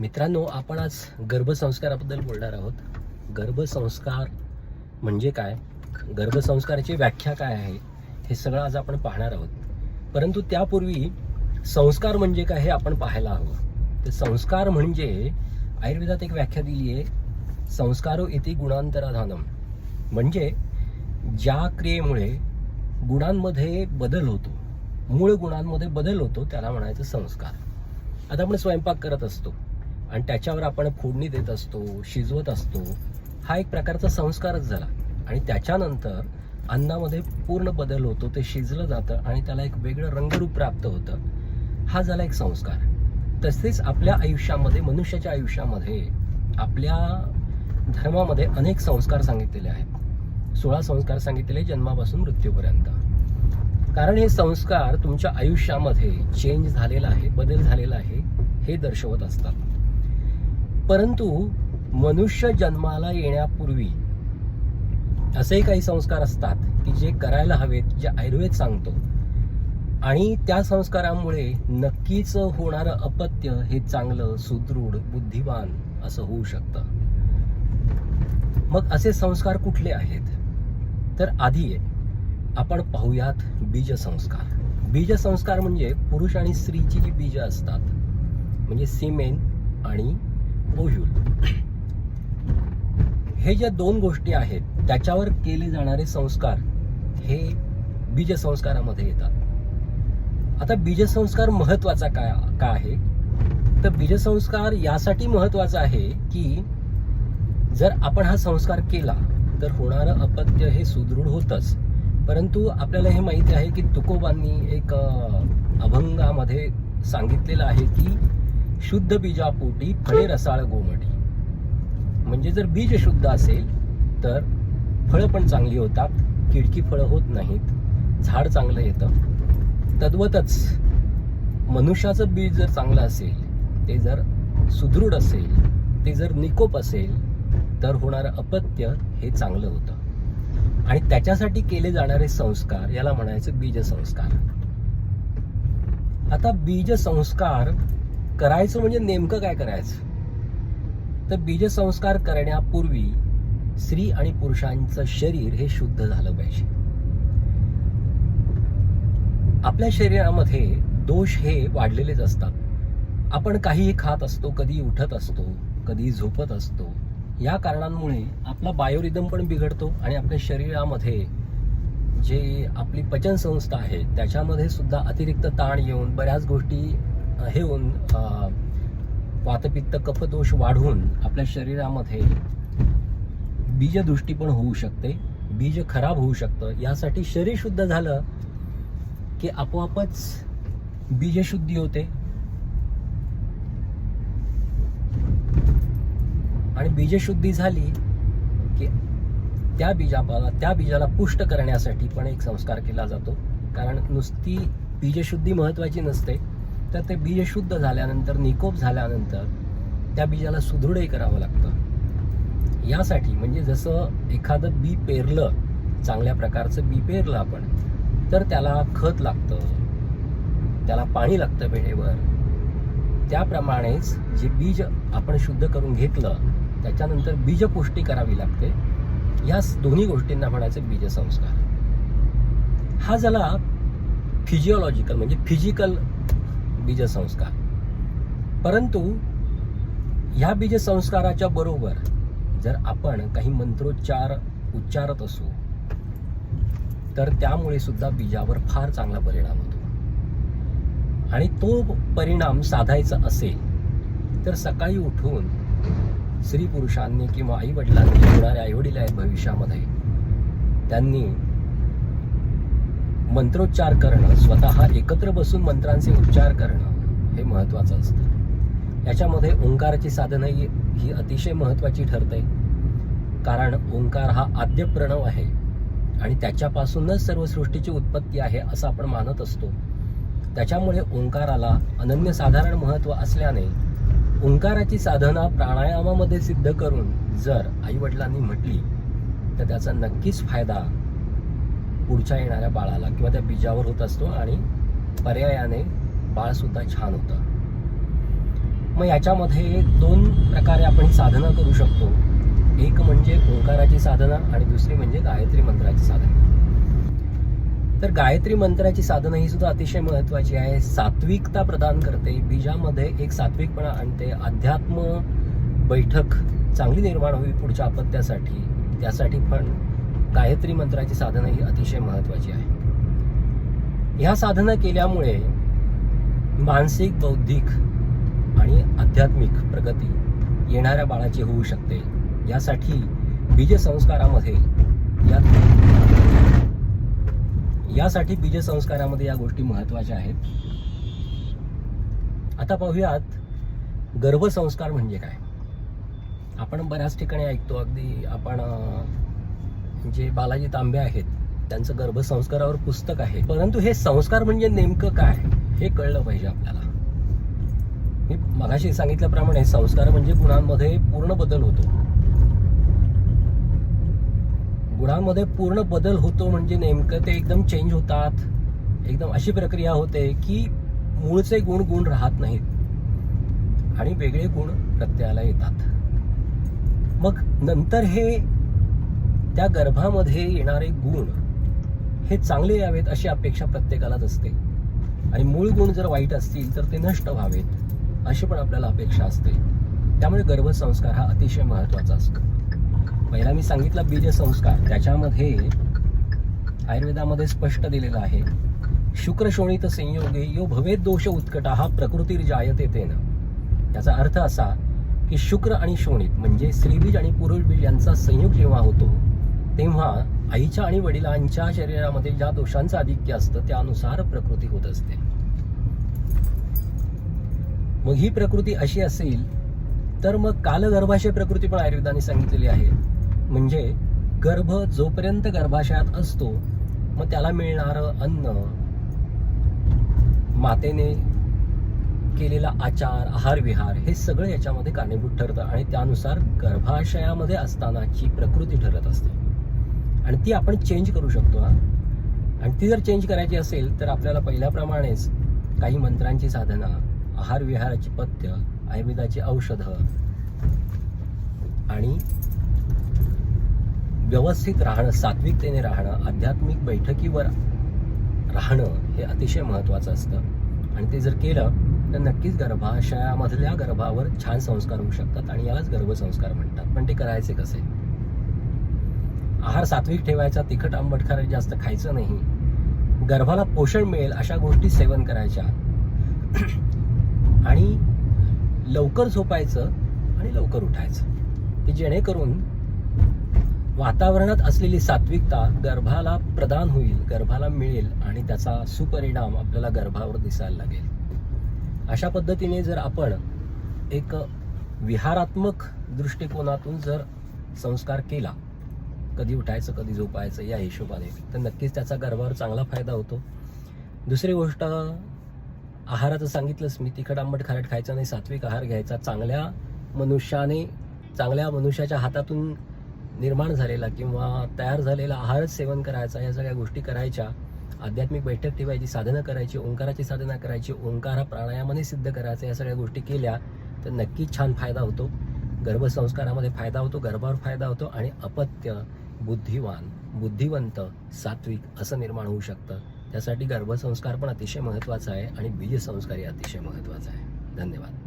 मित्रांनो आपण आज गर्भसंस्काराबद्दल बोलणार आहोत. गर्भसंस्कार म्हणजे काय? गर्भसंस्काराची व्याख्या काय आहे? हे सगळं आज आपण पाहणार आहोत. परंतु त्यापूर्वी संस्कार म्हणजे काय हे आपण पाहायला हवं. तर संस्कार म्हणजे आयुर्वेदात एक व्याख्या दिली आहे संस्कारो इति गुणांतराधानम. म्हणजे ज्या क्रियेमुळे गुणांमध्ये बदल होतो मूळ गुणांमध्ये बदल होतो त्याला म्हणायचं संस्कार. आता आपण स्वयंपाक करत असतो. आणि त्याच्यावर आपण फोडणी देत असतो शिजवत असतो हा एक प्रकारचा संस्कारच झाला. आणि त्याच्यानंतर अन्नामध्ये पूर्ण बदल होतो ते शिजलं जातं आणि त्याला एक वेगळं रंगरूप प्राप्त होतं. हा झाला एक संस्कार. तसेच आपल्या आयुष्यामध्ये मनुष्याच्या आयुष्यामध्ये आपल्या धर्मामध्ये अनेक संस्कार सांगितलेले आहेत. सोळा संस्कार सांगितलेले जन्मापासून मृत्यूपर्यंत. कारण हे संस्कार तुमच्या आयुष्यामध्ये चेंज झालेला आहे बदल झालेला आहे हे दर्शवत असतात. परंतु मनुष्य जन्माला येण्यापूर्वी असेही काही संस्कार असतात की जे करायला हवेत जे आयुर्वेद सांगतो. आणि त्या संस्कारामुळे नक्कीच होणारं अपत्य हे चांगलं सुदृढ बुद्धिवान असं होऊ शकतं. मग असे संस्कार कुठले आहेत? तर आधी आपण पाहूयात बीजसंस्कार बीजसंस्कार म्हणजे पुरुष आणि स्त्रीची जी बीज असतात म्हणजे सिमेन आणि ओह्यूल हे ज्या दोन गोष्टी आहेत त्याच्यावर केले जाणारे संस्कार हे बीजसंस्कारामध्ये येतात. आता बीजसंस्कार महत्त्वाचा काय का आहे? तर बीजसंस्कार यासाठी महत्त्वाचा आहे की जर आपण हा संस्कार केला तर होणारं अपत्य हे सुदृढ होतच. परंतु आपल्याला हे माहिती आहे की तुकोबांनी एक अभंगामध्ये सांगितलेलं आहे की शुद्ध बीजापोटी फळे रसाळ गोमटी. म्हणजे जर बीज शुद्ध असेल तर फळं पण चांगली होतात. किडकी फळं होत नाहीत. झाड चांगलं येतं. तद्वतच मनुष्याचं बीज जर चांगलं असेल ते जर सुदृढ असेल ते जर निकोप असेल तर होणारं अपत्य हे चांगलं होतं. आणि त्याच्यासाठी केले जाणारे संस्कार याला म्हणायचं बीजसंस्कार. आता बीजसंस्कार करायचं म्हणजे नेमकं काय करायचं? तर बीजसंस्कार करण्यापूर्वी स्त्री आणि पुरुषांचं शरीर हे शुद्ध झालं पाहिजे. आपल्या शरीरामध्ये दोष हे वाढलेलेच असतात. आपण काहीही खात असतो कधी उठत असतो कधी झोपत असतो या कारणांमुळे आपला बायोरिदम पण बिघडतो आणि आपल्या शरीरामध्ये जे आपली पचन संस्था आहे त्याच्यामध्ये सुद्धा अतिरिक्त ताण येऊन बऱ्याच गोष्टी हेऊन वातपित्त कफदोष वाढून आपल्या शरीरामध्ये बीजदृष्टी पण होऊ शकते बीज खराब होऊ शकतं. यासाठी शरीर शुद्ध झालं की आपोआपच बीजशुद्धी होते. आणि बीजशुद्धी झाली की त्या बीजाला त्या बीजाला पुष्ट करण्यासाठी पण एक संस्कार केला जातो. कारण नुसती बीजशुद्धी महत्वाची नसते. तर ते बीज शुद्ध झाल्यानंतर निकोप झाल्यानंतर त्या बीजाला सुदृढही करावं लागतं. यासाठी म्हणजे जसं एखादं बी पेरलं चांगल्या प्रकारचं बी पेरलं आपण तर त्याला खत लागतं त्याला पाणी लागतं वेळेवर. त्याप्रमाणेच जे बीज आपण शुद्ध करून घेतलं त्याच्यानंतर बीजपुष्टी करावी लागते. या दोन्ही गोष्टींना म्हणायचं बीजसंस्कार. हा झाला फिजिओलॉजिकल म्हणजे फिजिकल बीजसंस्कार. परंतु ह्या बीजसंस्काराच्या बरोबर जर आपण काही मंत्रोच्चार उच्चारत असू तर त्यामुळे सुद्धा बीजावर फार चांगला परिणाम होतो. आणि तो परिणाम साधायचा असेल तर सकाळी उठून स्त्री पुरुषांनी किंवा आई वडिलांनी आईवडील आहेत भविष्यामध्ये त्यांनी मंत्रोच्चार करणं स्वतः एकत्र बसून मंत्रांचे उच्चार करणं हे महत्त्वाचं असतं. याच्यामध्ये ओंकाराची साधनं ही ही अतिशय महत्त्वाची ठरते कारण ओंकार हा आद्य प्रणव आहे आणि त्याच्यापासूनच सर्व सृष्टीची उत्पत्ती आहे असं आपण मानत असतो. त्याच्यामुळे ओंकाराला अनन्यसाधारण महत्त्व असल्याने ओंकाराची साधना प्राणायामामध्ये सिद्ध करून जर आईवडिलांनी म्हटली तर त्याचा नक्कीच फायदा पुढच्या येणाऱ्या बाळाला किंवा त्या बीजावर होत असतो आणि पर्यायाने बाळसुद्धा छान होतं. मग याच्यामध्ये दोन प्रकारे आपण साधना करू शकतो. एक म्हणजे ओंकाराची साधना आणि दुसरी म्हणजे गायत्री मंत्राची साधना. तर गायत्री मंत्राची साधना ही सुद्धा अतिशय महत्वाची आहे. सात्विकता प्रदान करते. बीजामध्ये एक सात्विकपणा आणते. अध्यात्म बैठक चांगली निर्माण होईल पुढच्या अपत्यासाठी त्यासाठी पण गायत्री मंत्राची साधना ही अतिशय महत्त्वाची आहे. ह्या साधना केल्यामुळे मानसिक बौद्धिक आणि आध्यात्मिक प्रगती येणाऱ्या बाळाची होऊ शकते. यासाठी बीजसंस्कारामध्ये या यासाठी बीजसंस्कारामध्ये या गोष्टी महत्त्वाच्या आहेत. आता पाहूयात गर्भसंस्कार म्हणजे काय? आपण बऱ्याच ठिकाणी ऐकतो अगदी आपण जे बालाजी तांबे आहेत त्यांचं गर्भसंस्कारावर पुस्तक आहे. परंतु हे संस्कार म्हणजे नेमकं काय हे कळलं पाहिजे आपल्याला. मी मगाशी सांगितल्याप्रमाणे संस्कार म्हणजे गुणांमध्ये पूर्ण बदल होतो. गुणांमध्ये पूर्ण बदल होतो म्हणजे नेमकं ते एकदम चेंज होतात. एकदम अशी प्रक्रिया होते की मूळचे गुण गुण राहत नाहीत. आणि वेगळे गुण प्रत्ययाला येतात. मग नंतर हे त्या गर्भामध्ये येणारे गुण हे चांगले यावेत अशी अपेक्षा प्रत्येकालाच असते. आणि मूळ गुण जर वाईट असतील तर ते नष्ट व्हावेत अशी पण आपल्याला अपेक्षा असते. त्यामुळे गर्भसंस्कार हा अतिशय महत्त्वाचा असतो. पहिला मी सांगितला बीजसंस्कार त्याच्यामध्ये आयुर्वेदामध्ये स्पष्ट दिलेलं आहे शुक्र शोणित संयोगे यो भवेद दोष उत्कटा हा प्रकृतीर जायते तेन. याचा अर्थ असा की शुक्र आणि शोणित म्हणजे स्त्रीबीज आणि पुरुषबीज यांचा संयोग जेव्हा होतो तेव्हा आईच्या आणि वडिलांच्या शरीरामध्ये ज्या दोषांचं आधिक्य असतं त्यानुसार प्रकृती होत असते. मग ही प्रकृती अशी असेल तर मग कालगर्भाशय प्रकृती पण आयुर्वेदाने सांगितलेली आहे. म्हणजे गर्भ जोपर्यंत गर्भाशयात असतो मग त्याला मिळणारं अन्न मातेने केलेला आचार आहार विहार हे सगळं याच्यामध्ये कारणीभूत ठरतं आणि त्यानुसार गर्भाशयामध्ये असतानाची प्रकृती ठरत असते. आणि ती आपण चेंज करू शकतो हा. आणि ती जर चेंज करायची असेल तर आपल्याला पहिल्याप्रमाणेच काही मंत्रांची साधना आहार विहाराची पथ्य आयुर्वेदाची औषधं आणि व्यवस्थित राहणं सात्विकतेने राहणं आध्यात्मिक बैठकीवर राहणं हे अतिशय महत्त्वाचं असतं. आणि ते जर केलं तर नक्कीच गर्भाशयामधल्या गर्भावर छान संस्कार होऊ शकतात आणि यालाच गर्भसंस्कार म्हणतात. पण ते करायचे कसे? आहार सात्विक ठेवायचा तिखट आंबट खारट जास्त खायचं नाही. गर्भाला पोषण मिळेल अशा गोष्टी सेवन करायच्या. आणि लवकर झोपायचं आणि लवकर उठायचं. की जेणेकरून वातावरणात असलेली सात्विकता गर्भाला प्रदान होईल गर्भाला मिळेल आणि त्याचा सुपरिणाम आपल्याला गर्भावर दिसायला लागेल. अशा पद्धतीने जर आपण एक विहारात्मक दृष्टिकोनातून जर संस्कार केला कधी उठायचं कधी झोपायचं या हिशोबाने. तर नक्कीच त्याचा गर्भावर चांगला फायदा होतो. दुसरी गोष्ट आहाराचं सांगितलंच मी तिखट आंबट खारट खायचं नाही सात्विक आहार घ्यायचा. चांगल्या मनुष्याने चांगल्या मनुष्याच्या हातातून निर्माण झालेला किंवा तयार झालेला आहारच सेवन करायचा या सगळ्या गोष्टी करायच्या. आध्यात्मिक बैठक ठेवायची साधना करायची ओंकाराची साधना करायची ओंकार हा प्राणायामाने सिद्ध करायचा या सगळ्या गोष्टी केल्या तर नक्कीच छान फायदा होतो. गर्भसंस्कारामध्ये फायदा होतो गर्भावर फायदा होतो आणि अपत्य. बुद्धिवान बुद्धिवंत सात्विक असं निर्माण होऊ शकतं. त्यासाठी गर्भसंस्कार पण अतिशय महत्त्वाचा आहे आणि बीजसंस्कारही अतिशय महत्त्वाचा आहे. धन्यवाद.